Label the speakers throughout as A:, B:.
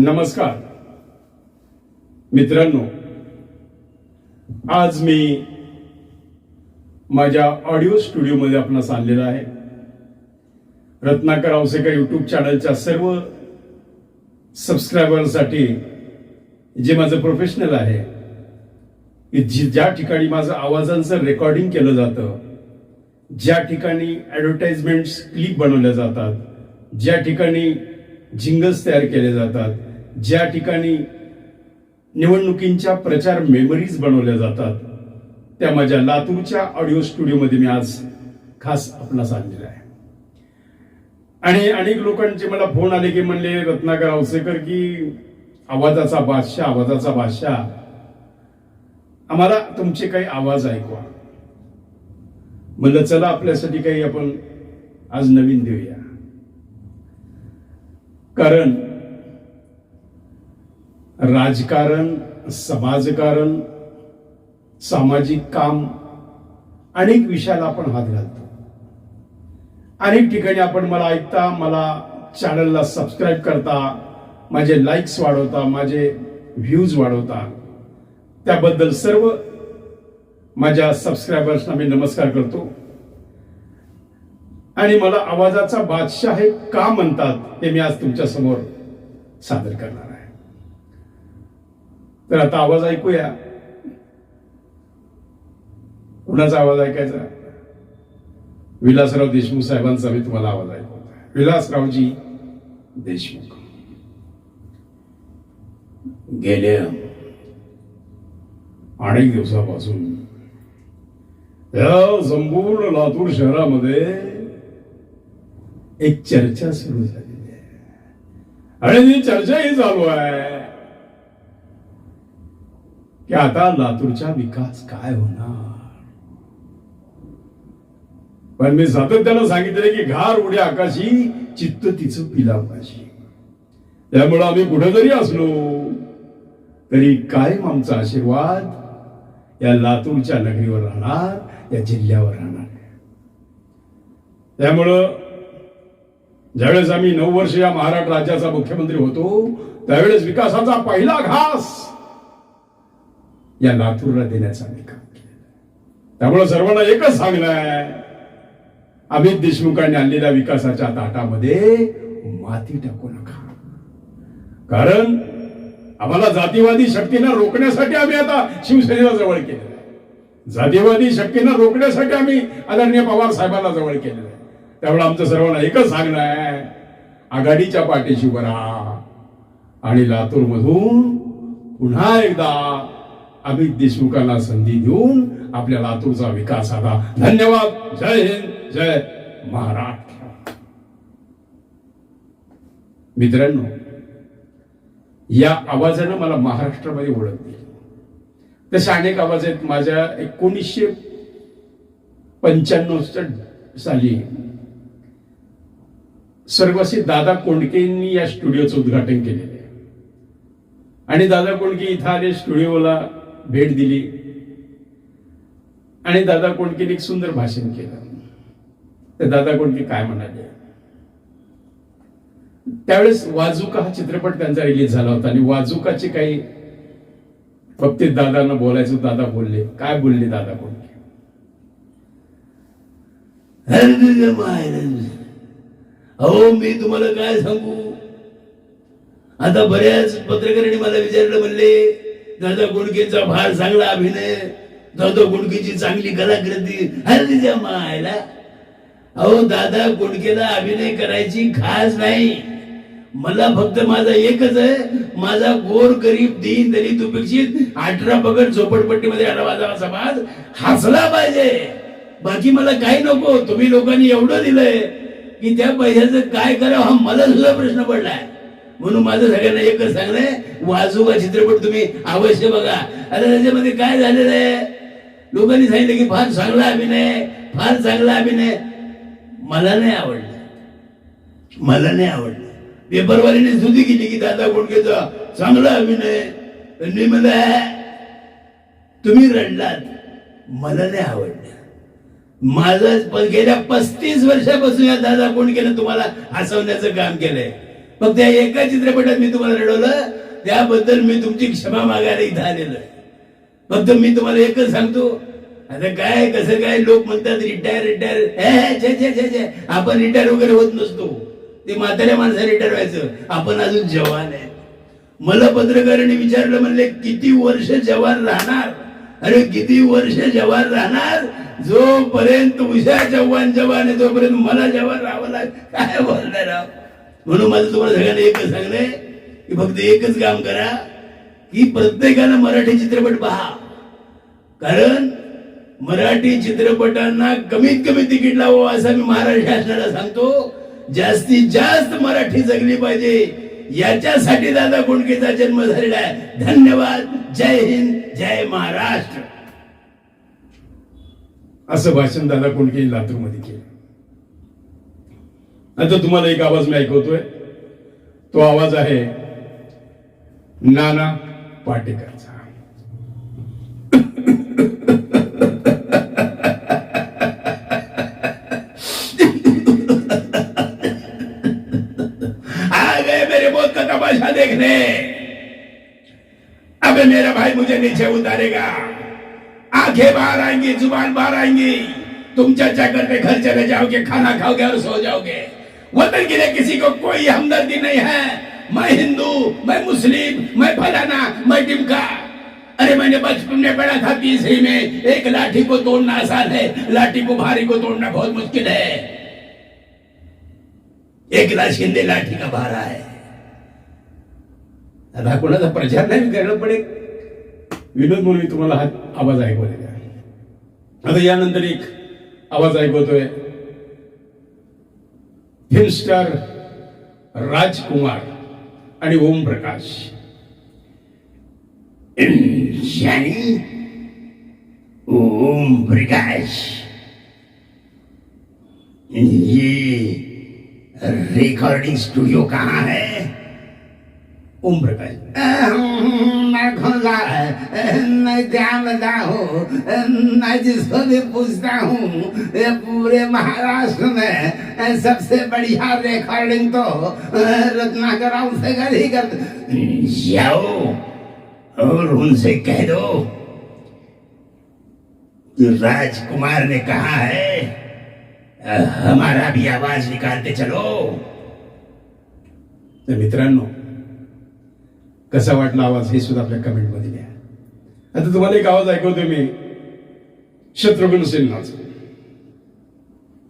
A: नमस्कार. मित्रांनो आज मी माझ्या ऑडिओ स्टुडिओमध्ये आपणास आणलेला आहे. रत्नाकर औसेकर युट्यूब चॅनलच्या सर्व सबस्क्रायबरसाठी जे माझं प्रोफेशनल आहे ज्या ठिकाणी माझं आवाजांचं रेकॉर्डिंग केलं जातं ज्या ठिकाणी ॲडव्हर्टाइजमेंट्स क्लिप बनवल्या जातात ज्या ठिकाणी जिंगल्स तयार केले जातात ज्या ठिकाणी निवडणुकींच्या प्रचार मेमरीज बनवल्या जातात त्या माझ्या लातूरच्या ऑडिओ स्टुडिओमध्ये मी आज खास आपणास आणलेला आहे आणि अनेक लोकांचे मला फोन आले की म्हणले रत्नाकर अवसेकर की आवाजाचा बादशाह आवाजाचा बादशाह आम्हाला तुमचे काही आवाज ऐकवा. म्हणलं चला आपल्यासाठी काही आपण आज नवीन देऊया. कारण राजकारण समाजकारण सामाजिक काम अनेक विषयाला आपण हात घालतो. अनेक ठिकाणी आपण मला ऐकता मला चॅनलला सबस्क्राईब करता माझे लाईक्स वाढवता माझे व्ह्यूज वाढवता. त्याबद्दल सर्व माझ्या सबस्क्रायबर्सना मी नमस्कार करतो. आणि मला आवाजाचा बादशाह हे का म्हणतात ते मी आज तुमच्यासमोर सादर करणार आहे. तर आता आवाज ऐकूया. कुणाचा आवाज ऐकायचा? विलासराव देशमुख साहेबांचा मी तुम्हाला आवाज ऐकवत विलासरावजी देशमुख. गेल्या अनेक दिवसापासून या संपूर्ण लातूर शहरामध्ये एक चर्चा सुरू झालेली आहे. आणि ती चर्चा ही चालू आहे. की आता लातूरचा विकास काय होणार? पण मी सातत्यानं सांगितले की घार उड्या आकाशी चित्त तिचं पिलापाशी. त्यामुळं आम्ही कुठे जरी असलो तरी कायम आमचा आशीर्वाद या लातूरच्या नगरीवर राहणार या जिल्ह्यावर राहणार. त्यामुळं ज्यावेळेस आम्ही नऊ वर्ष या महाराष्ट्र राज्याचा मुख्यमंत्री होतो त्यावेळेस विकासाचा पहिला घास या लातूरला देण्याचा आम्ही काम केलं त्यामुळं सर्वांना एकच सांगणं अमित देशमुखांनी आणलेल्या विकासाच्या ताटामध्ये माती टाकू नका. कारण आम्हाला जातीवादी शक्तींना रोखण्यासाठी आम्ही आता शिवसेनेला जवळ केलेलं आहे. जातीवादी शक्तींना रोखण्यासाठी आम्ही आदरणीय पवार साहेबांना जवळ केलेलं आहे. त्यामुळे आमचं सर्वांना एकच सांगणं आहे. आघाडीच्या पाठीशी उभं राहा. आणि लातूरमधून पुन्हा एकदा अमित देशमुखांना संधी देऊन आपल्या लातूरचा विकास आला. धन्यवाद. जय हिंद. जय महाराष्ट्र. मित्रांनो या आवाजानं मला महाराष्ट्रामध्ये ओळख दिली. तसे अनेक आवाज आहेत. माझ्या एकोणीसशे पंच्याण्णव साली सर्वश्री दादा कोंडकेंनी या स्टुडिओचं उद्घाटन केलेलं आहे. आणि दादा कोंडके इथं आले स्टुडिओला भेट दिली. आणि दादा कोंडकेने एक सुंदर भाषण केलं. तर दादा कोंडके काय म्हणाले? त्यावेळेस वाजुका हा चित्रपट त्यांचा रिलीज झाला होता आणि वाजुकाचे काही बाबतीत दादांना बोलायचं दादा बोलले. काय बोलले दादा कोंडके?
B: अहो मी तुम्हाला काय सांगू? आता बऱ्याच पत्रकारांनी मला विचारलं म्हणले दादा गुडकेचा फार चांगला अभिनय. दादा गुडकेची चांगली कलाकृती. हल्ली द्या मायला. अहो दादा गुडकेला अभिनय करायची खास नाही. मला फक्त माझा एकच आहे. माझा गोर गरीब दीन दलित उपेक्षित अठरा पगड झोपडपट्टीमध्ये आला समाज हसला पाहिजे. बाकी मला काही नको. तुम्ही लोकांनी एवढं दिलंय की त्या पैशाचं काय करावं हा मला सुद्धा प्रश्न पडलाय. म्हणून माझं सगळ्यांना एकच सांगणंय वाजोबा चित्रपट तुम्ही? अवश्य बघा. अरे त्याच्यामध्ये काय झालेलं आहे? लोकांनी सांगितलं की फार चांगला अभिनय फार चांगला अभिनय. मला नाही आवडलं. मला नाही आवडलं. पेपरवाल्याने स्तुती केली की दादा गुडकेचा चांगला अभिनय. तर मी म्हणलं तुम्ही रडलात. मला नाही आवडलं. माझं गेल्या पस्तीस वर्षापासून या दादा कोण केलं तुम्हाला हसवण्याचं काम केलंय. मग त्या एका चित्रपटात मी तुम्हाला रडवलं त्याबद्दल मी तुमची क्षमा मागायला इथं आलेलो आहे. फक्त मी तुम्हाला एकच सांगतो आता काय कसं काय लोक म्हणतात रिटायर रिटायर आपण रिटायर वगैरे होत नसतो. ते म्हाताऱ्या माणसं रिटायर व्हायचं. आपण अजून जवान आहे. मला पत्रकाराने विचारलं म्हणले किती वर्ष जवान राहणार? अरे किती वर्ष जवान राहणार? जोपर्यंत उषा जवान जवान आहे तोपर्यंत मला जवान राहावं लाग काय बोलणार राव म्हणून माझं तुम्हाला सगळ्यांना एकच सांगणं की फक्त एकच काम करा की प्रत्येकानं मराठी चित्रपट पहा. कारण मराठी चित्रपटांना कमीत कमी तिकीट लावावं असं मी महाराष्ट्र शासनाला सांगतो. जास्तीत जास्त मराठी जगली पाहिजे. याच्यासाठी दादा कोंडकेचा जन्म झालेला आहे. धन्यवाद. जय हिंद. जय महाराष्ट्र.
A: असं भाषण दादा कोंडके लातूरमध्ये केलं. केलं आता तुम्हाला एक आवाज मी ऐकवतोय. तो आवाज आहे नाना पाटेकरचा.
B: आ गए मेरे तमाशा देखने। अबे मेरा भाई मुझे नीचे उतारेगा। आंखें बाहर आएंगी जुबान बाहर आएंगी। तुम चर्चा करके घर चले जाओगे खाना खाओगे और सो जाओगे। वतन के लिए किसी को कोई हमदर्दी नहीं है। मैं हिंदू मैं मुस्लिम मैं फलाना मैं टिमका अरे मैंने बचपन में पढ़ा था तीसरी में एक लाठी को तोड़ना आसान है लाठी को भारी को तोड़ना बहुत मुश्किल है। एक लाख शिंदे लाठी का भारा है।
A: आता कोणाचा प्रचार नाही करणं पण एक विनोद म्हणून तुम्हाला हा आवाज ऐकवलेला आता यानंतर एक आवाज ऐकवतोय फ़िल्म स्टार राजकुमार ओम प्रकाश
B: ओम प्रकाश ये रिकॉर्डिंग स्टूडियो कहाँ है?
A: ओम प्रकाश
C: मैं खुदा मैं जानता हूँ मैं जिसको भी पूछता हूँ ये पूरे महाराष्ट्र में सबसे बढ़िया रिकॉर्डिंग तो रत्नाकर राव से कर ही करते
B: जाओ और उनसे कह दो कि राजकुमार ने कहा है हमारा भी आवाज़ निकालते चलो।
A: तर मित्रांनो कसा वाटला आवाज हे सुद्धा आपल्या कमेंटमध्ये द्या आता तुम्हाला एक आवाज ऐकवतो मी. शत्रुघ्न सिन्हाचा.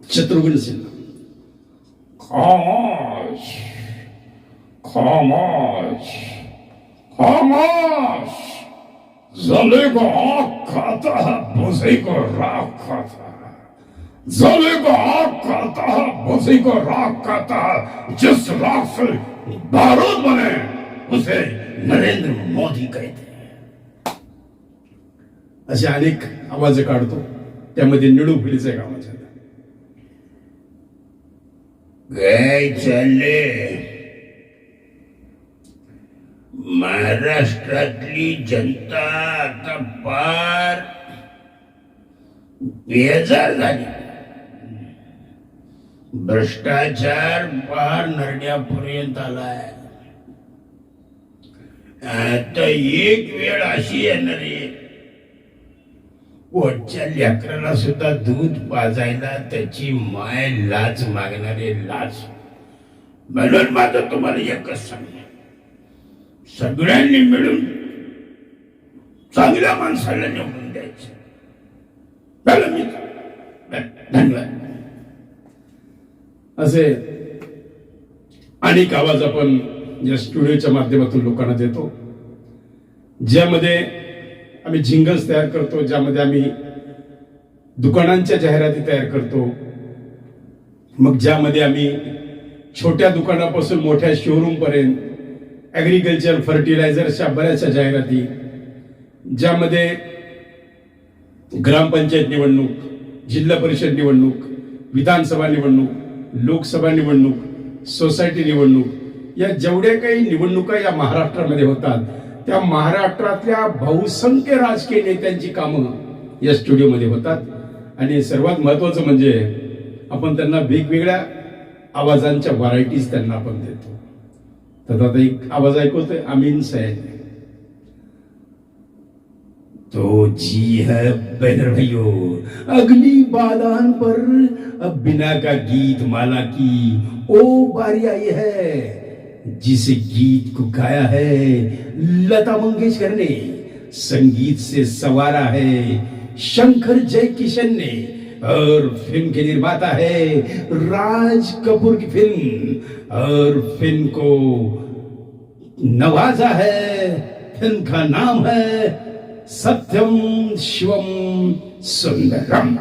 A: शत्रुघ्न सिन्हा. खामोश. खामोश. खामोश. जले को आग खाता है बुझे को राख खाता है जले को आग खाता है बुझे को राख खाता है जिस राख से बारूद बने उसे
B: नरेंद्र मोदी कहते
A: असे अनेक आवाज काढतो. त्यामध्ये निळू फुलीचा एक आवाज आला
B: गए चालले महाराष्ट्रातली जनता आता फार बेजार झाली. भ्रष्टाचार फार नरड्यापर्यंत आलाय. आता एक वेळ अशी येणार आहे. पोटच्या लेकराला सुद्धा दूध पाजायला त्याची माय लाच मागणारे लाच म्हणून माझं तुम्हाला एकच सांग सगळ्यांनी मिळून चांगल्या माणसाला निवडून द्यायचं. चला मी धन्यवाद.
A: असे अनेक आवाज आपण या स्टुडिओच्या माध्यमातून लोकांना देतो. ज्यामध्ये आम्ही झिंगल्स तयार करतो ज्यामध्ये आम्ही दुकानांच्या जाहिराती तयार करतो. मग ज्यामध्ये आम्ही छोट्या दुकानापासून मोठ्या शोरूमपर्यंत ॲग्रिकल्चर फर्टिलायझरच्या बऱ्याचशा जाहिराती ज्यामध्ये ग्रामपंचायत निवडणूक जिल्हा परिषद निवडणूक विधानसभा निवडणूक लोकसभा निवडणूक सोसायटी निवडणूक या जेवढ्या काही निवडणुका या महाराष्ट्रामध्ये होतात त्या महाराष्ट्रातल्या बहुसंख्य राजकीय नेत्यांची कामं या स्टुडिओमध्ये होतात. आणि सर्वात महत्वाचं म्हणजे आपण त्यांना वेगवेगळ्या आवाजांच्या व्हरायटीज त्यांना आपण देतो. तर आता एक आवाज ऐकवतोय अमीन सैन
B: तो जी है बहन भाइयों अगली बादान पर अब बिना का गीत माला की ओ बारी आई है। जिस गीत को गाया है, लता मंगेशकर ने, संगीत से सवारा है, शंकर जय किशन ने, और फ़िल्म के निर्माता है राज कपूर की फ़िल्म, और फ़िल्म को नवाजा है, फ़िल्म का नाम है सत्यम शिवम सुंदरम।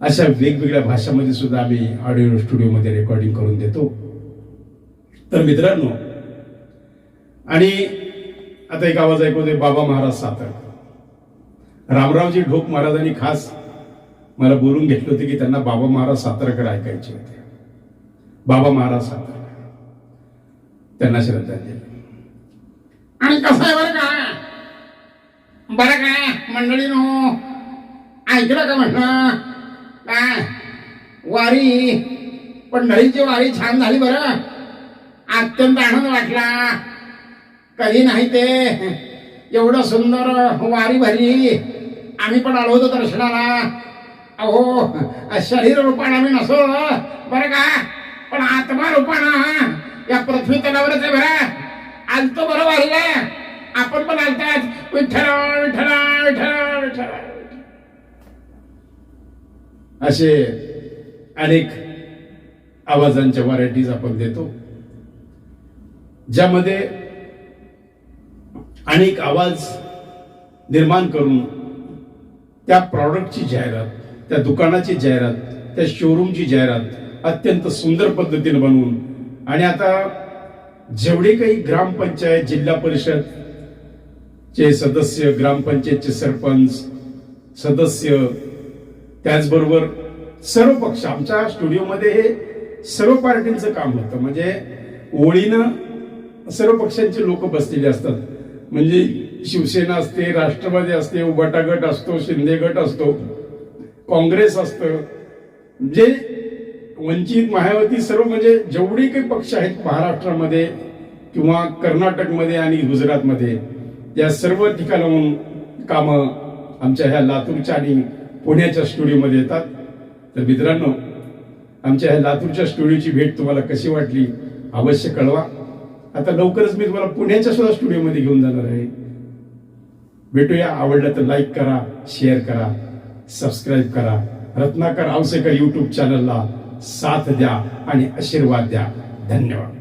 A: अशा वेगवेगळ्या भाषामध्ये सुद्धा आम्ही ऑडिओ स्टुडिओमध्ये रेकॉर्डिंग करून देतो. तर मित्रांनो आणि आता एक आवाज ऐकवतोय बाबा महाराज सातारा रामरावजी ढोक महाराजांनी खास मला बोलून घेतलं होते की त्यांना बाबा महाराज सातारकर ऐकायचे होते. बाबा महाराज सातारकर त्यांना श्रद्धांजली.
C: आणि कसं आहे बरं का? बरं काय मंडळी नो ऐकलं का म्हटलं? काय वारी पंढरीची वारी छान झाली बरं. अत्यंत आनंद वाटला. कधी नाही ते. एवढं सुंदर वारी भरली. आम्ही पण आलो होतो दर्शनाला. अहो शरीर रूपाने आम्ही नसो बरं का? पण आत्मा रूपानं. या पृथ्वी तलावरच आहे बरं. आलतो बरं वारीला. आपण पण आलतात विठ्ठल विठ्ठल विठ्ठल विठ्ठल.
A: असे अनेक आवाजांच्या व्हरायटीज आपण देतो ज्यामध्ये अनेक आवाज निर्माण करून त्या प्रॉडक्टची जाहिरात त्या दुकानाची जाहिरात त्या शोरूमची जाहिरात अत्यंत सुंदर पद्धतीने बनवून आणि आता जेवढे काही ग्रामपंचायत जिल्हा परिषद चे सदस्य ग्रामपंचायतचे सरपंच सदस्य त्याचबरोबर सर्व पक्ष आमच्या स्टुडिओमध्ये हे सर्व पार्टींचं काम होतं. म्हणजे ओळीनं सर्व पक्षांचे लोक बसलेले असतात. म्हणजे शिवसेना असते राष्ट्रवादी असते उबटा गट असतो शिंदे गट असतो काँग्रेस असतं. जे वंचित मायावती सर्व म्हणजे जेवढे काही पक्ष आहेत महाराष्ट्रामध्ये किंवा कर्नाटकमध्ये आणि गुजरातमध्ये या सर्व ठिकाणाहून कामं आमच्या ह्या लातूरच्या आणि पुण्याच्या स्टुडिओमध्ये येतात. तर मित्रांनो आमच्या ह्या लातूरच्या स्टुडिओची भेट तुम्हाला कशी वाटली अवश्य कळवा. आता लवकरच मी तुम्हाला पुण्याच्या सुद्धा स्टुडिओमध्ये घेऊन जाणार आहे. भेटूया. आवडलं तर लाईक करा शेअर करा सबस्क्राईब करा. रत्नाकर आवसेकर यूट्यूब चॅनलला साथ द्या आणि आशीर्वाद द्या. धन्यवाद.